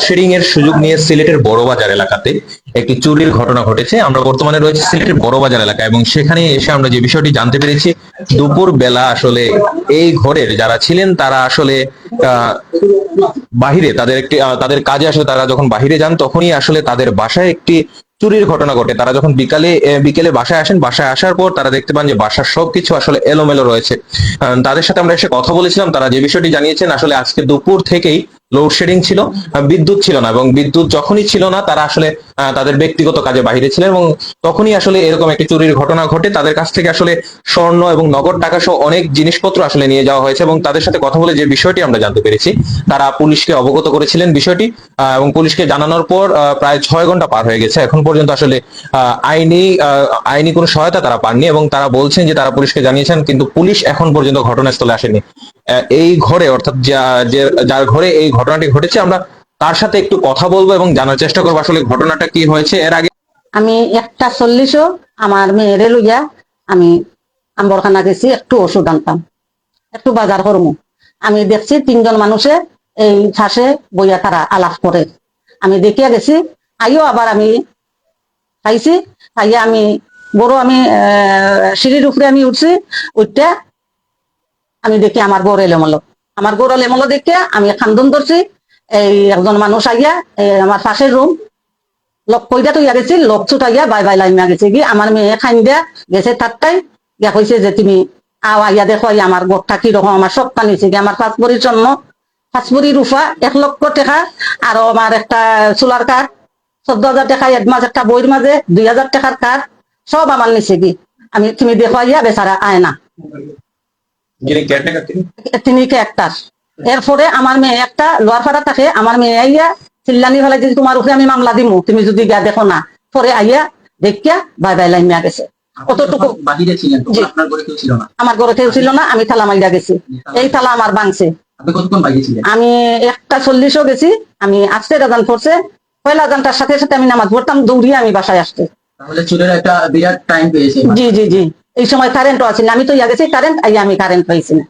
Load shedding এর সুযোগ নিয়ে সিলেটের বড়বাজার এলাকাতে একটি চুরির ঘটনা ঘটেছে। আমরা বর্তমানে রয়েছে সিলেটের বড়বাজার এলাকা এবং সেখানে এসে আমরা যে বিষয়টি জানতে পেরেছি দুপুর বেলা আসলে এই ঘরের যারা ছিলেন তারা আসলে বাহিরে তাদের একটি তাদের কাজে আসলে তারা যখন বাহিরে যান তখনই আসলে তাদের বাসায় একটি চুরির ঘটনা ঘটে। তারা যখন বিকালে বিকেলে বাসায় আসেন, বাসায় আসার পর তারা দেখতে পান যে বাসার সবকিছু আসলে এলোমেলো রয়েছে। তাদের সাথে আমরা এসে কথা বলেছিলাম, তারা যে বিষয়টি জানিয়েছেন, আসলে আজকে দুপুর থেকেই লোডশেডিং ছিল বিদ্যুৎ ছিল না এবং বিদ্যুৎ যখনই ছিল না, তারা আসলে তাদের ব্যক্তিগত কাজে বাইরে ছিলেন এবং তখনই আসলে এরকম একটি চুরির ঘটনা ঘটে। তাদের কাছ থেকে আসলে স্বর্ণ এবং নগদ টাকা সহ অনেক জিনিসপত্র আসলে নিয়ে যাওয়া হয়েছে এবং তাদের সাথে কথা বলে যে বিষয়টি আমরা জানতে পেরেছি, তারা পুলিশকে অবগত করেছিলেন বিষয়টি এবং পুলিশকে জানানোর পর প্রায় ছয় ঘণ্টা পার হয়ে গেছে। এখন পর্যন্ত আসলে আইনি আইনি কোনো সহায়তা তারা পাননি এবং তারা বলছেন যে তারা পুলিশকে জানিয়েছেন, কিন্তু পুলিশ এখন পর্যন্ত ঘটনাস্থলে আসেনি। এই ঘরে অর্থাৎ যার ঘরে এই ঘটনাটি ঘটেছে, আমরা তার সাথে একটু কথা বলব এবং জানার চেষ্টা করব আসলে ঘটনাটা কি হয়েছে। এর আগে আমি একটা চল্লিশও, আমার মেয়েরে লইয়া আমি আম্বরখানা গেছি, একটু ওষুধ আনতাম, একটু বাজার করমু। আমি দেখছি তিনজন মানুষে এই ফাঁসে বইয়া তারা আলাপ করে। আমি দেখিয়া গেছি, আইও আবার আমি খাইছি, খাইয়া আমি বড় আমি সিঁড়ির উপরে আমি উঠছি উঠতে আমি দেখি আমার গড় এলেমলো। আমার গড় এলেমলো দেখে আমি খান্দন ধরছি, এই একজন মানুষ আইয়া আমার পাশের রুম লক কইটা তো ইয়া গেছি লক ছুটাইয়া বাই বাই লাইমা গেছে কি আমার মেয়ে খাইন দিয়া গেছে তারটাই ইয়া কইছে যে তুমি আও আইয়া দেখো আমার গোটটা কীরকম, আমার সব টানিছে কি আমার পাঁচ বড়ির জন্য পাঁচ রুফা এক লক্ষ টাকা আর আমার একটা সোলার কার্ড চোদ্দ হাজার টাকা এডমাস একটা বইয়ের মাঝে দুই হাজার টাকার কার্ড সব আমার নিছে কি আমি তুমি দেখো আইয়া বেচারা আয় না। তিনি? একটা এরপরে আমার মেয়ে একটা থাকে আমার মেয়ে আইয়া চিল্লানি ফেলাই যদি তোমার উপরে আমি মামলা দিমু তুমি যদি গিয়া দেখো না। পরে আইয়া দেখিয়া বাই বাই লাইন মিয়া গেছে। না? আমার ঘরে কেউ ছিল না আমি থালা মাইরা গেছি। এই থালা আমার বাংছে আমি একটা চল্লিশও গেছি আমি আসতে রাজান পড়ছে পয়লা আজানটার সাথে সাথে আমি নামাজ পড়তাম দৌড়িয়ে আমি বাসায় আসতে তাহলে চোরের একটা বিরাট টাইম পেয়েছে জি জি জি। এই সময় কারেন্টও আছে না আমি তো ইয়া গেছি কারেন্ট আইয়া আমি কারেন্ট পাইছি না।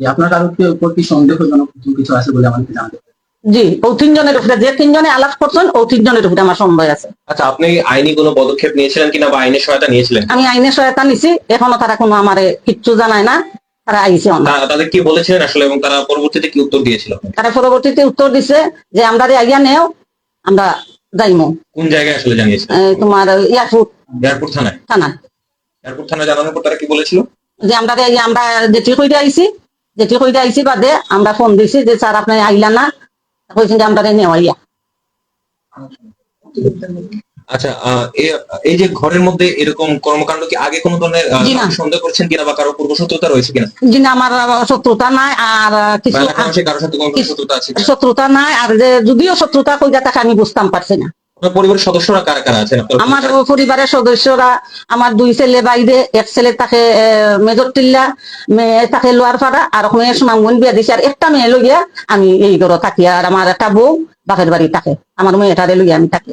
যে আপনার কারোর কি- উপর কি সন্দেহজনক কিছু আছে বলে আমাকে জানতে জি ও তিনজনের উপরে যে তিনজনে আলাপ করছেন ও তিনজনের উপরে আমার সন্দেহ আছে। আচ্ছা আপনি আইনি কোনো পদক্ষেপ নিয়েছিলেন কিনা বা আইনের সহায়তা নিয়েছিলেন? আমি আইনের সহায়তা নিছি এখনও তারা কোনো আমারে কিচ্ছু জানায় না তারা আইছে তাদের কি বলেছিলেন আসলে এবং তারা পরবর্তীতে কি উত্তর দিয়েছিল তারা পরবর্তীতে উত্তর দিছে যে আমরা আইয়া নেও আমরা যাইমু। কোন জায়গায় আসলে জানিয়েছিলেন? এই তোমার এয়ারপোর্ট এয়ারপোর্ট থানায়? থানা এয়ারপোর্ট থানায় জানানোর পর তারা কি বলেছিল? যে আমরা আমরা যেটি কইরা আইছি যেটি কইরা আইছি বাদে আমরা ফোন দিছি যে স্যার আপনি আইলা না। কইছেন যে আমরা রে নেওয়া আচ্ছা এই যে ঘরের মধ্যে এরকম কর্মকাণ্ড কি আগে কোনো ধরনের। সন্দেহ করছেন কিনা বা কারও পূর্ব শত্রুতা রয়েছে কিনা? জি না আমার শত্রুতা নাই আর কিছু কারোর সাথে কোনো শত্রুতা আছে শত্রুতা নাই আর যে যদিও শত্রুতা কইরা তাকে আমি বুঝতাম পারছি না। আপনার পরিবারের সদস্যরা কারা কারা আছেন? আমার পরিবারের সদস্যরা আমার দুই ছেলে বাইরে এক ছেলে তাকে মেজর টিল্লা মেয়ে তাকে লোয়ার পাড়া আর মেয়ে বিয়া দিছে আর একটা মেয়ে লইয়া আমি এই ঘরে থাকি আর আমার একটা বউ বাপের বাড়ি থাকে। আমার মেয়েটারে লইয়া আমি থাকি।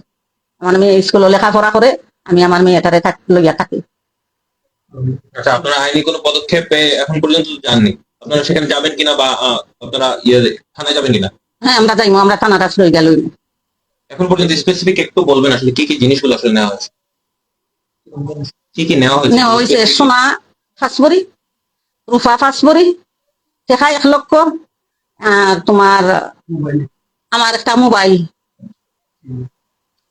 আমার মেয়ে স্কুলে লেখাপড়া করে আমি আমার মেয়েটারে লইয়া থাকি। আচ্ছা আপনারা আইনি কোনো পদক্ষেপ এখন পর্যন্ত জাননি আপনারা সেখানে যাবেন কিনা বা আপনারা ইয়ে থানায় যাবেন কিনা? হ্যাঁ আমরা আমরা থানাটা লই গেল এখন পর্যন্ত স্পেসিফিক একটু বলবেন আসলে কি কি জিনিসগুলো আসলে নেওয়া হয়েছে? কি কি নেওয়া হয়েছে? নেওয়া হয়েছে সোনা ফাঁসবরি রূপা ফাঁসবরি টেকা এক লক্ষ, আর তোমার আমার একটা মোবাইল।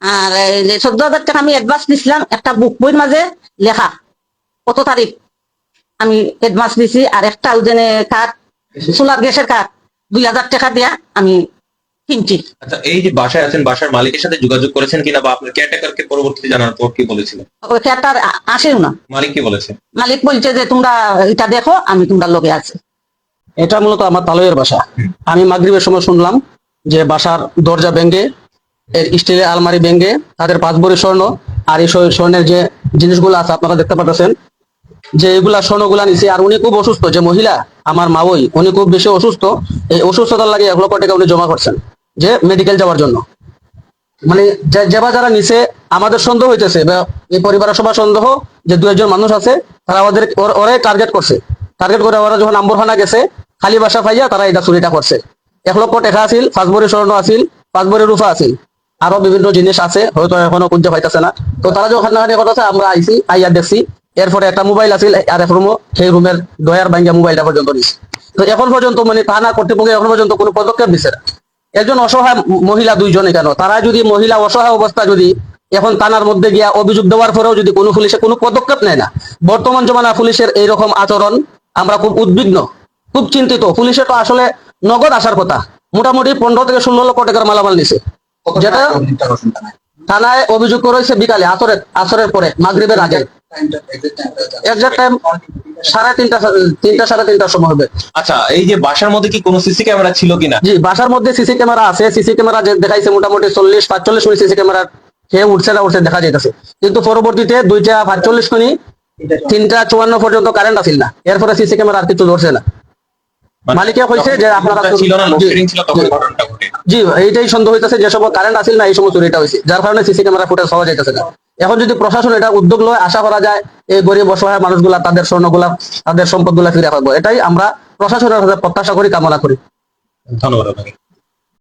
আর যে চোদ্দ হাজার টাকা আমি অ্যাডভান্স দিছিলাম একটা বুক বইয়ের মাঝে লেখা, কত তারিখ? আমি অ্যাডভান্স দিছি, আর একটা ওজনে কাঠ সোলার গ্যাসের কাঠ দুই হাজার টাকা দিয়া আমি আচ্ছা এই যে বাসায় আছেন বাসার মালিকের সাথে যোগাযোগ করেছেন কিনা বা আপনার পরবর্তীতে জানার পর কি কার্ডটার আসেও না। মালিক কি বলেছে? মালিক বলছে যে তোমরা এটা দেখো আমি তোমরা লগে আছি। এটা মূলত আমার তালয়ের বাসা। আমি মাগরিবের সময় শুনলাম যে বাসার দরজা ভেঙ্গে এর স্টিলের আলমারি ভেঙ্গে তাদের পাঁচ ভরি স্বর্ণ আর এই স্বর্ণের যে জিনিসগুলো আছে আপনারা দেখতে পাচ্ছেন যে এগুলা স্বর্ণগুলা নিছে। আর উনি খুব অসুস্থ যে মহিলা আমার মা ওই উনি খুব বেশি অসুস্থ। এই অসুস্থতার লাগে এক লক্ষ টাকা উনি জমা করছেন। যে মেডিকেল যাওয়ার জন্য। মানে যেবা যারা নিচে আমাদের সন্দেহ হইতেছে এই পরিবারের সবার সন্দেহ যে দু একজন মানুষ আছে, তারা আমাদের ওর- ওরাই টার্গেট করছে। টার্গেট করে ওরা যখন আম্বরখানা গেছে, খালি বাসা পাইয়া তারা এটা চুরিটা করছে। এক লক্ষ টাকা আছিল ফাঁসবরি স্বর্ণ আছিল বরের রূপা আছে আরও বিভিন্ন জিনিস আছে, হয়তো এখনও খুঁজে পাইতেছে না। তো তারা যখন ওখানে কথা আমরা আইছি, আইয়া দেখছি। এরপরে একটা মোবাইল আছিল, আর এক রুমও সেই রুমের দয়ার ভাঙ্গা মোবাইলটা পর্যন্ত নিছে। তো এখন পর্যন্ত মানে থানা কর্তৃপক্ষ এখন পর্যন্ত কোনো পদক্ষেপ দিচ্ছে না। একজন অসহায় মহিলা দুইজনে কেন? তারা যদি মহিলা অসহায় অবস্থা যদি এখন থানার মধ্যে গিয়া অভিযোগ দেওয়ার পরেও যদি কোনো পুলিশে কোনো পদক্ষেপ নেয় না বর্তমান জমানা পুলিশের এইরকম আচরণ আমরা খুব উদ্বিগ্ন খুব চিন্তিত। পুলিশে তো আসলে নগদ আসার কথা। মোটামুটি পনেরো থেকে ষোলো লক্ষ টাকার মালামাল নিছে। যেটা থানায় অভিযোগ করেছে বিকালে আসরের আসরের পরে মাগরিবের আগে। টাইম সাড়ে তিনটা তিনটা সাড়ে তিনটার সময় হবে। আচ্ছা এই যে বাসার মধ্যে কি কোনো সিসি ক্যামেরা ছিল কিনা? জি বাসার মধ্যে সিসি ক্যামেরা আছে সিসি ক্যামেরা যে দেখাইছে মোটামুটি চল্লিশ পাঁচচল্লিশ মিনিট সিসি ক্যামেরা খেয়ে উঠছে না উঠছে দেখা যাইতেছে। কিন্তু পরবর্তীতে দুইটা পাঁচচল্লিশ মিনিট তিনটা চুয়ান্ন পর্যন্ত কারেন্ট আসিল না। এরপরে সিসি ক্যামেরা আর কিছু ধরছে না। মানে মালিকে কইছে যে আপনারা ছিল না ছিল তখন ঘটনাটা ঘটে জি, এইটাই সন্দেহ হইতেছে, যে সব কারেন্ট আসিল না, এই সময় চুরিটা হয়েছে যার কারণে সিসি ক্যামেরা ফুটেজ পাওয়া যাইতেছে না। এখন যদি প্রশাসন এটা উদ্যোগ লয়, আশা করা যায় এই গরিব অসহায় মানুষগুলা, তাদের স্বর্ণগুলা, তাদের সম্পদগুলা ফিরে পাবো। এটাই আমরা প্রশাসনের কাছে প্রত্যাশা করি, কামনা করি। ধন্যবাদ